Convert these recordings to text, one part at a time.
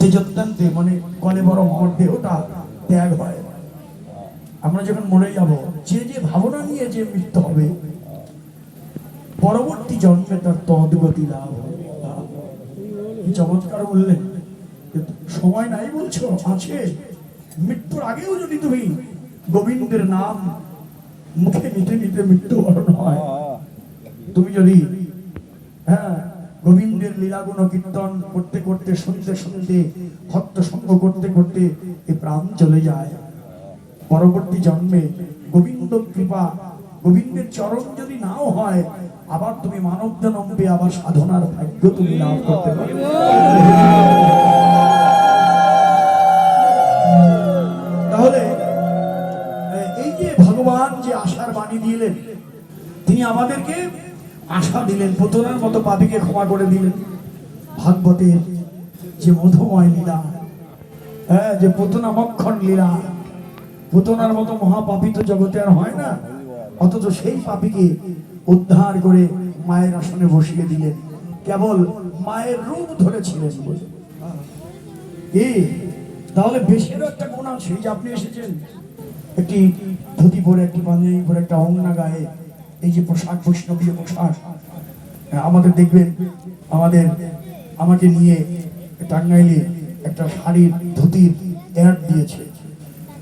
তেজত্যান্তে মানে কলে বড় আমার দেহটা ত্যাগ হয়। আমরা যখন মরে যাব, যে যে ভাবনা নিয়ে যে মৃত্যু হবে, পরবর্তী জন্মে তার তদগতি লাভ হবে। চমৎকার বললেন সময় নাই বলছো, আছে। মৃত্যুর আগেও যদি তুমি গোবিন্দের নাম মুখে নিতে নিতে মৃত্যুবরণ হয়, তুমি যদি হ্যাঁ গোবিন্দের লীলাগুণ কীর্তন করতে করতে, শুনতে শুনতে, ভক্ত সঙ্গ করতে করতে এ প্রাণ চলে যায়। পরবর্তী জন্মে গোবিন্দ কৃপা, গোবিন্দের চরণ যদি নাও হয়, আবার তুমি মানব জন্মে আবার সাধনার ভাগ্য তুমি লাভ করতে পারবে। তাহলে এই যে ভগবান যে আশার বাণী দিলেন, তিনি আমাদেরকে আশা দিলেন পুতনার মতো পাপিকে ক্ষমা করে দিলেন। ভাগবতের যে মধুময় লীলা হ্যাঁ যে পুতনা মক্ষণ লীলা, পুতনার মতো মহাপাপী তো জগতে আর হয় না, অথচ সেই পাপীকে উদ্ধার করে মায়ের আসনে বসিয়ে দিলেন। কেবল মায়ের রূপ ধরেছিলেন বলে। এ, তাহলে বেশেরও একটা গুণ আছে যে আপনি এসেছেন। একটি ধুতি পরে, একটি পাঞ্জাবি পরে, একটা অঙ্গনা গায়ে এই যে পোশাক বৈষ্ণবীয় পোশাক হ্যাঁ, আমাদের দেখবেন আমাদের আমাকে নিয়ে টাঙ্গাইলে একটা শাড়ির ধুতির অ্যাড দিয়েছে।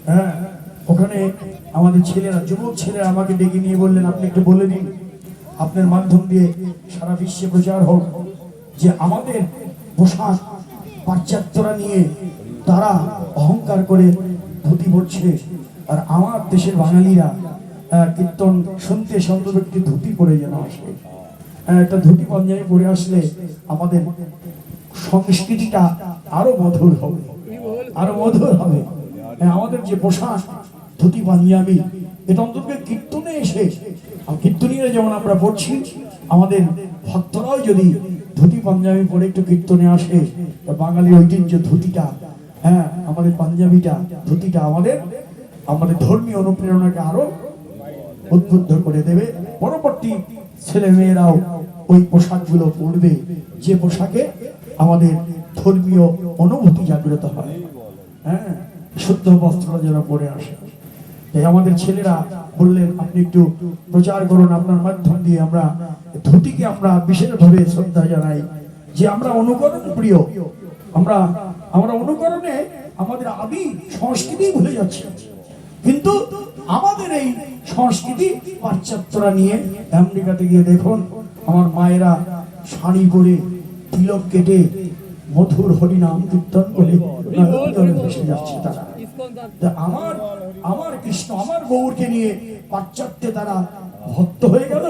হ্যাঁ ওখানে আমাদের ছেলেরা যুবক ছেলেরা আমাকে ডেকে নিয়ে বললেন আপনি একটু বলে দিন আপনার মাধ্যম দিয়ে সারা বিশ্বে প্রচার হোক যে আমাদের পোশাক পাশ্চাত্যরা নিয়ে তারা অহংকার করে ধুতি পড়ছে আর আমার দেশের বাঙালিরা কীর্তন শুনতে সন্তত একটি ধুতি পরে যেন আসে একটা ধুতি পাঞ্জাবি পরে আসলে আমাদের সংস্কৃতিটা আরও মধুর হবে আরও মধুর হবে। হ্যাঁ, আমাদের যে পোশাক ধুতি পাঞ্জাবি এটা অন্তত কীর্তনে এসে কীর্তনীরা যেমন আমরা পড়ছি আমাদের ভক্তরাও যদি ধুতি পাঞ্জাবি পরে একটু কীর্তনে আসে তা বাঙালির ঐতিহ্য ধুতিটা হ্যাঁ আমাদের পাঞ্জাবিটা ধুতিটা আমাদের আমাদের ধর্মীয় অনুপ্রেরণাকে আরও উদ্বুদ্ধ করে দেবে। পরবর্তী ছেলে মেয়েরাও ওই পোশাকগুলো পরবে। যে পোশাকে আমাদের ধর্মীয় অনুভূতি জাগ্রত হয়। হ্যাঁ? শুদ্ধ বস্ত্র যেন পরে আসে। তাই আমাদের ছেলেরা বললেন, আপনি একটু প্রচার করুন আপনার মাধ্যম দিয়ে আমরা, ধুতিকে আমরা বিশেষভাবে শ্রদ্ধা জানাই যে আমরা অনুকরণ প্রিয় আমরা আমরা অনুকরণে আমাদের আদি সংস্কৃতি ভুলে যাচ্ছি। কিন্তু আমাদের এই সংস্কৃতি পাশ্চাত্যরা নিয়ে আমেরিকাতে গিয়ে দেখুন, আমার মায়েরা শাড়ি পরে তিলক কেটে মধুর হরিনাম কীর্তন ভেসে যাচ্ছে তারা। আমার আমার কৃষ্ণ, আমার গৌরকে নিয়ে পাশ্চাত্যে তারা ভক্ত হয়ে গেল,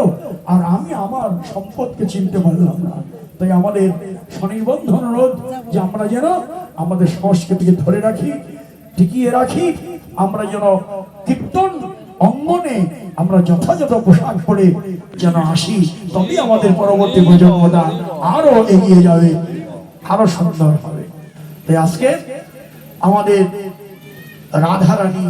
আর আমি আমার সম্পদকে চিনতে পারলাম না। তাই আমাদের স্বনির্বন্ধ অনুরোধ যে আমরা যেন আমাদের সংস্কৃতিকে ধরে রাখি, টিকিয়ে রাখি আমরা যেন কীর্তন অঙ্গনে আমরা যথাযথ পোশাক পরে যেন আসি তবে আমাদের পরবর্তী প্রজন্মটা আরও এগিয়ে যাবে, আরও সুন্দর হবে। তাই আজকে আমাদের রাধারানী